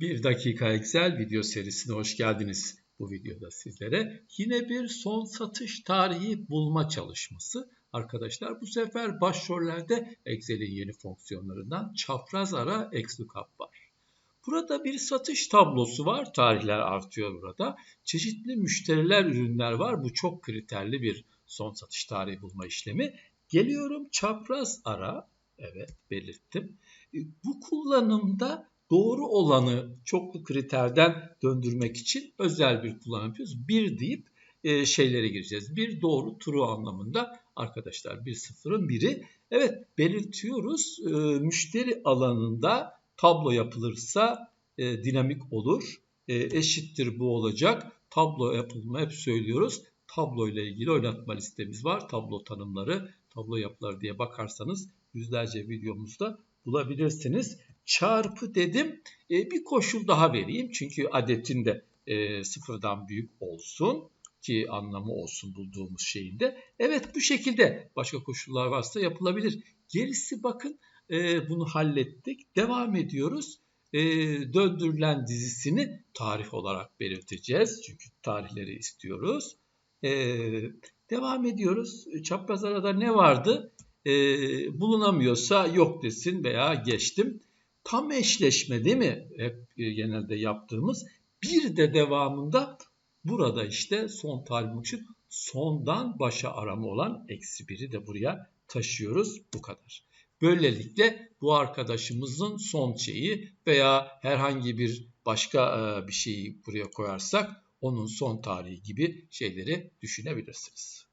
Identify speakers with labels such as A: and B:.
A: Bir dakika Excel video serisine hoş geldiniz. Bu videoda sizlere yine bir son satış tarihi bulma çalışması. Arkadaşlar bu sefer başrollerde Excel'in yeni fonksiyonlarından çapraz ara XLOOKUP var. Burada bir satış tablosu var. Tarihler artıyor burada. Çeşitli müşteriler, ürünler var. Bu çok kriterli bir son satış tarihi bulma işlemi. Geliyorum çapraz ara. Evet belirttim. Bu kullanımda doğru olanı çoklu kriterden döndürmek için özel bir kullanım yapıyoruz. Bir deyip e, şeylere gireceğiz. Bir doğru true anlamında arkadaşlar bir sıfırın biri. Evet belirtiyoruz. E, müşteri alanında tablo yapılırsa e, dinamik olur. E, eşittir bu olacak. Tablo yapılma hep söylüyoruz. Tablo ile ilgili oynatma listemiz var. Tablo tanımları, tablo yapıları diye bakarsanız yüzlerce videomuzda bulabilirsiniz çarpı dedim. E, bir koşul daha vereyim. Çünkü adetin de e, sıfırdan büyük olsun ki anlamı olsun bulduğumuz şeyinde. Evet bu şekilde başka koşullar varsa yapılabilir. Gerisi bakın e, bunu hallettik. Devam ediyoruz. E, döndürülen dizisini tarih olarak belirteceğiz. Çünkü tarihleri istiyoruz. E, devam ediyoruz. Çapraz arada ne vardı? E, bulunamıyorsa yok desin veya geçtim tam eşleşme değil mi? Hep e, genelde yaptığımız. Bir de devamında burada işte son için sondan başa arama olan eksi biri de buraya taşıyoruz. Bu kadar. Böylelikle bu arkadaşımızın son şeyi veya herhangi bir başka e, bir şeyi buraya koyarsak onun son tarihi gibi şeyleri düşünebilirsiniz.